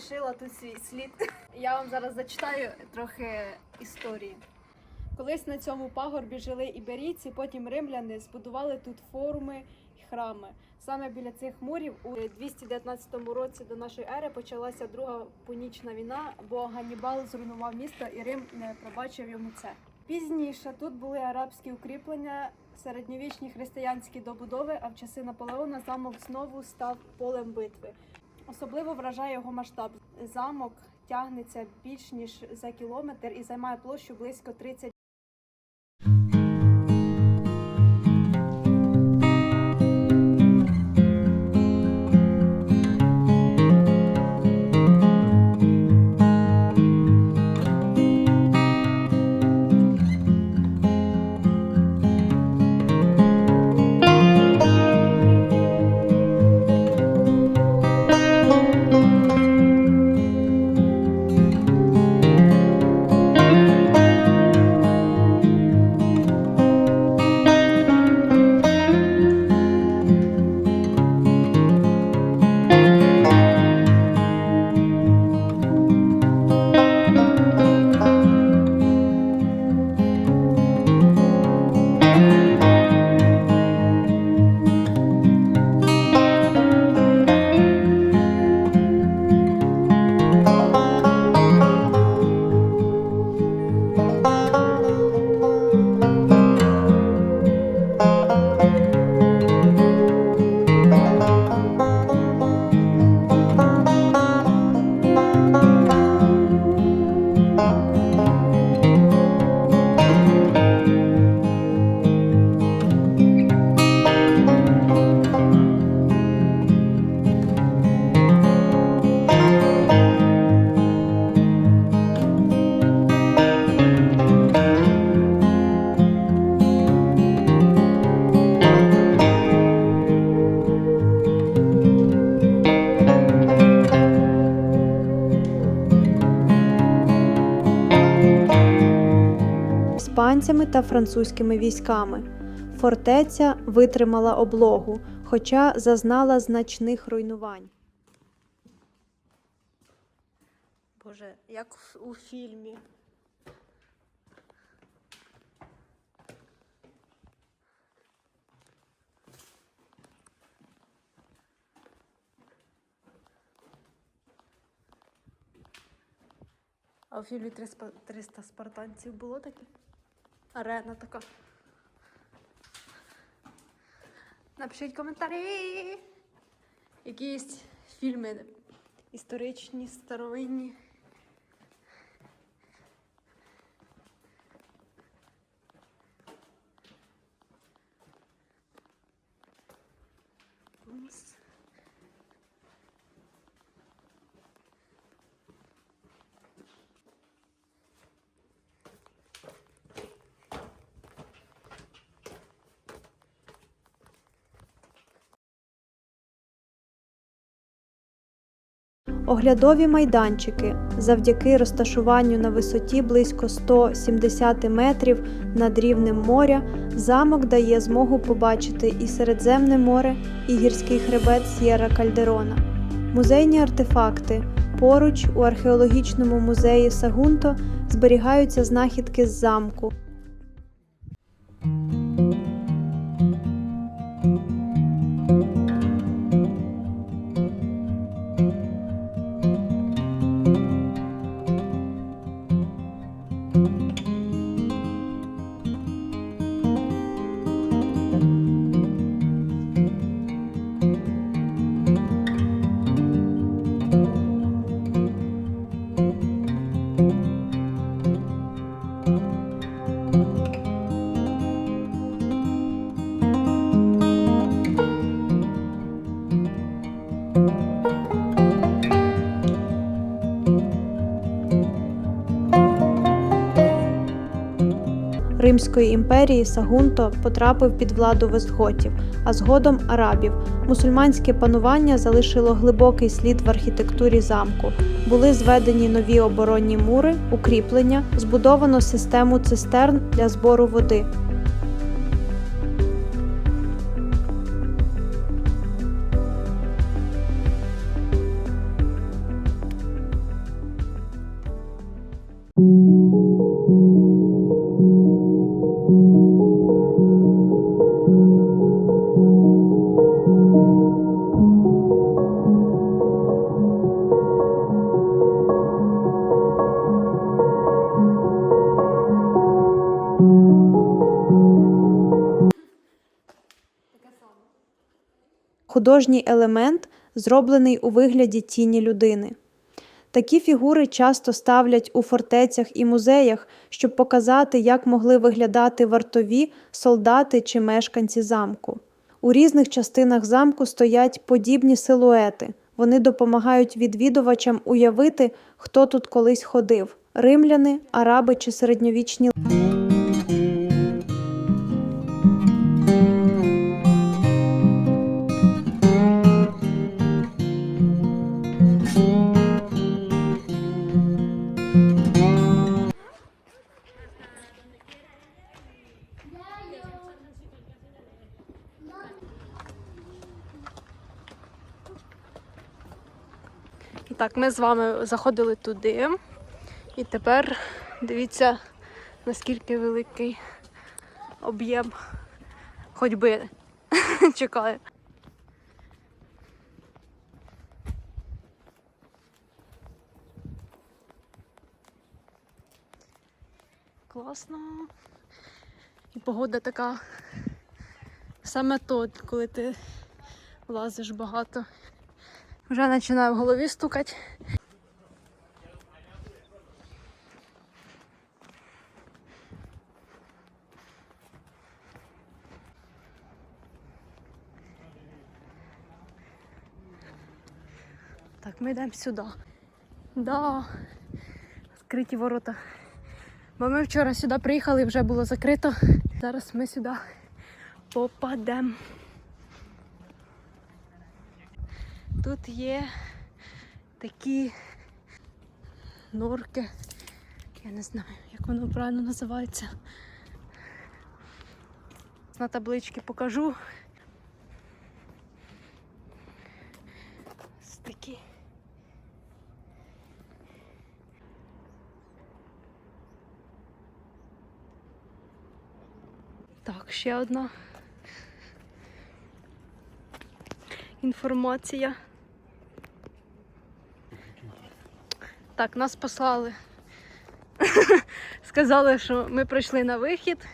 залишила тут свій слід. Я вам зараз зачитаю трохи історії. Колись на цьому пагорбі жили іберійці, потім римляни збудували тут форуми і храми. Саме біля цих мурів у 219 році до нашої ери почалася друга пунічна війна, бо Ганнібал зруйнував місто і Рим не пробачив йому це. Пізніше тут були арабські укріплення, середньовічні християнські добудови, а в часи Наполеона замок знову став полем битви. Особливо вражає його масштаб. Замок тягнеться більш ніж за кілометр і займає площу близько 30 іспанцями та французькими військами. Фортеця витримала облогу, хоча зазнала значних руйнувань. Боже, як у фільмі. А у фільмі 300 спартанців було таке? Арена така. Напишіть коментарі. Якісь фільми історичні, старовинні. Ось. Оглядові майданчики завдяки розташуванню на висоті близько 170 метрів над рівнем моря замок дає змогу побачити і Середземне море, і гірський хребет С'єра Кальдерона. Музейні артефакти. Поруч у археологічному музеї Сагунто зберігаються знахідки з замку. Римської імперії Сагунто потрапив під владу вестготів, а згодом арабів. Мусульманське панування залишило глибокий слід в архітектурі замку. Були зведені нові оборонні мури, укріплення, збудовано систему цистерн для збору води. Художній елемент, зроблений у вигляді тіні людини. Такі фігури часто ставлять у фортецях і музеях, щоб показати, як могли виглядати вартові, солдати чи мешканці замку. У різних частинах замку стоять подібні силуети. Вони допомагають відвідувачам уявити, хто тут колись ходив: римляни, араби чи середньовічні так, ми з вами заходили туди. І тепер дивіться, наскільки великий об'єм ходьби чекає. Класно. І погода така саме то, коли ти лазиш багато. Вже починає в голові стукати. Так, ми йдемо сюди. Да, відкриті ворота. Бо ми вчора сюди приїхали, вже було закрито. Зараз ми сюди попадемо. Тут є такі норки. Я не знаю, як воно правильно називається. На табличці покажу. Такі. Так, ще одна інформація. Так, нас послали. Сказали, що ми прийшли на вихід,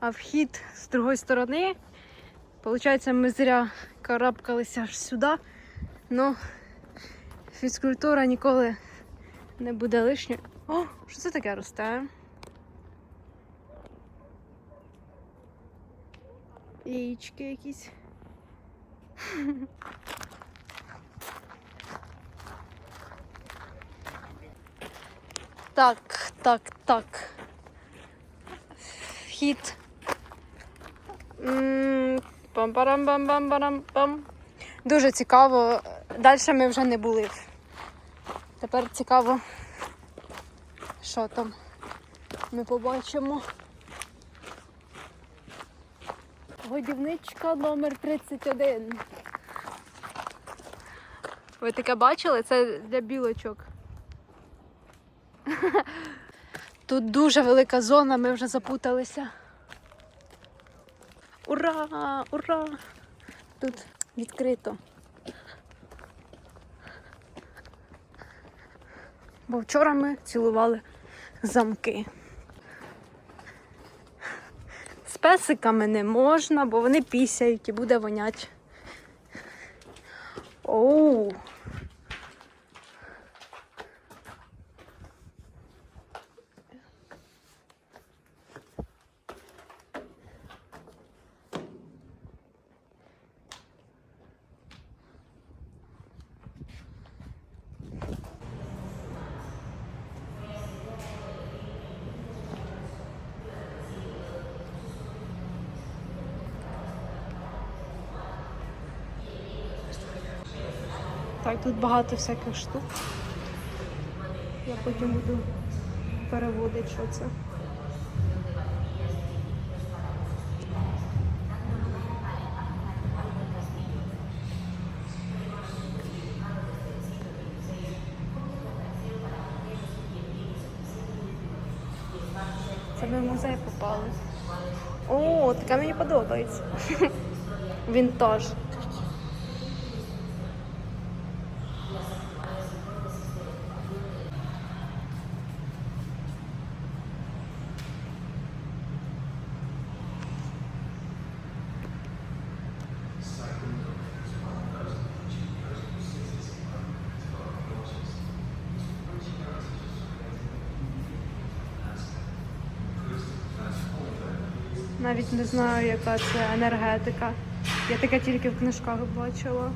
а вхід з другої сторони. Получається, ми зря карабкалися аж сюди. Ну, фізкультура ніколи не буде лишньою. О, що це таке росте? Яєчки якісь. Так, так, так. Вхід. Пам-парам-пам-пам-парам-пам. Дуже цікаво. Далі ми вже не були. Тепер цікаво, що там ми побачимо. Годівничка номер 31. Ви таке бачили? Це для білочок. Тут дуже велика зона, ми вже запуталися. Ура! Ура! Тут відкрито. Бо вчора ми цілували замки. З песиками не можна, бо вони пісяють і буде вонять. Оу! Так, тут багато всяких штук. Я потім буду переводити, що це. Це ми в музей попали. О, така мені подобається. Вінтаж. Навіть не знаю, яка це енергетика. Я таке тільки в книжках бачила.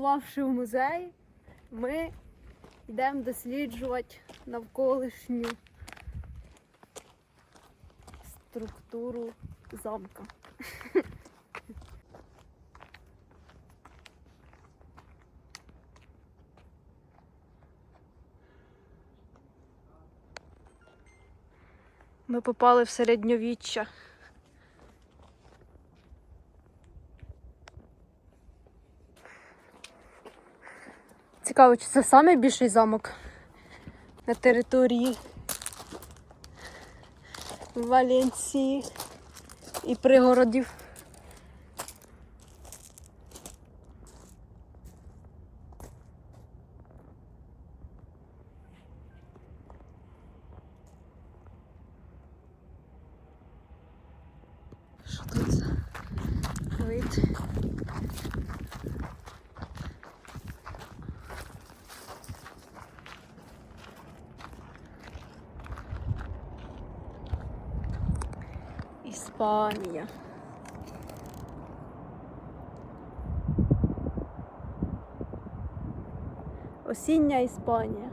Побувавши в музеї, ми йдемо досліджувати навколишню структуру замка. Ми попали в середньовіччя. Цікаво, чи це найбільший замок на території Валенції і пригородів. Що тут за вид? Іспанія. Осіння Іспанія.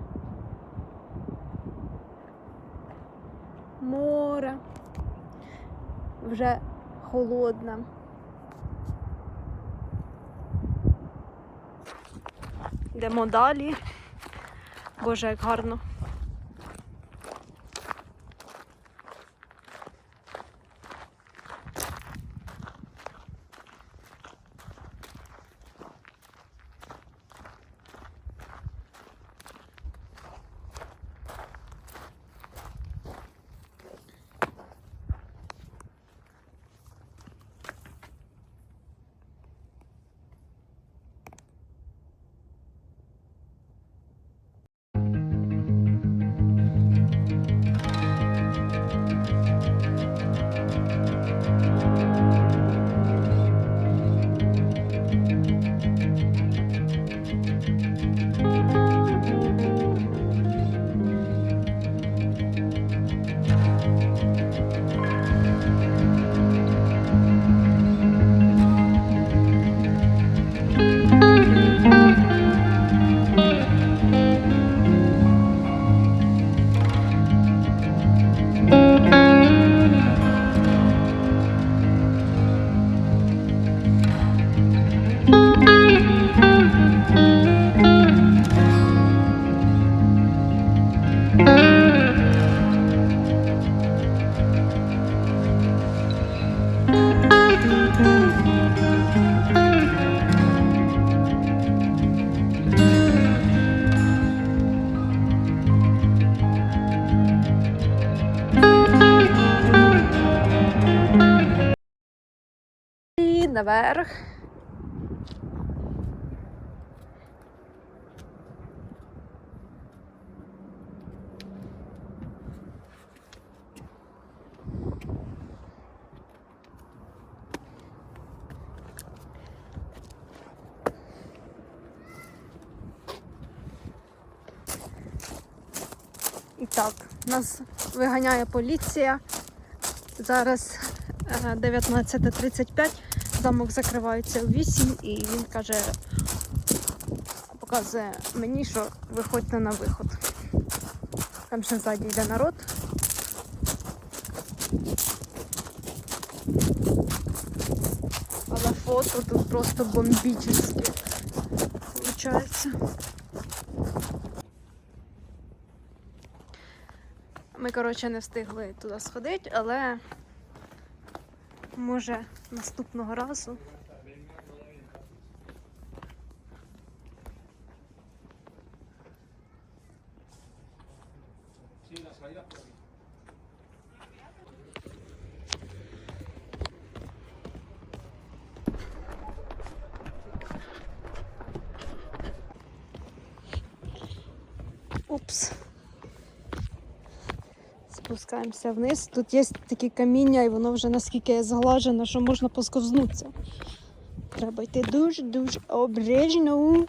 Море. Вже холодне. Йдемо далі. Боже, як гарно. Наверх. І так, нас виганяє поліція. Зараз е, 19.35. Замок закривається у 8 і він каже, показує мені, що виходьте на виход. Там ще ззаді йде народ. Але фото тут просто бомбічне виходить. Ми, коротше, не встигли туди сходити, але може наступного разу. Упс. Спускаємося вниз. Тут є такі каміння, і воно вже наскільки зглажено, що можна посковзнутися. Треба йти дуже-дуже обережно.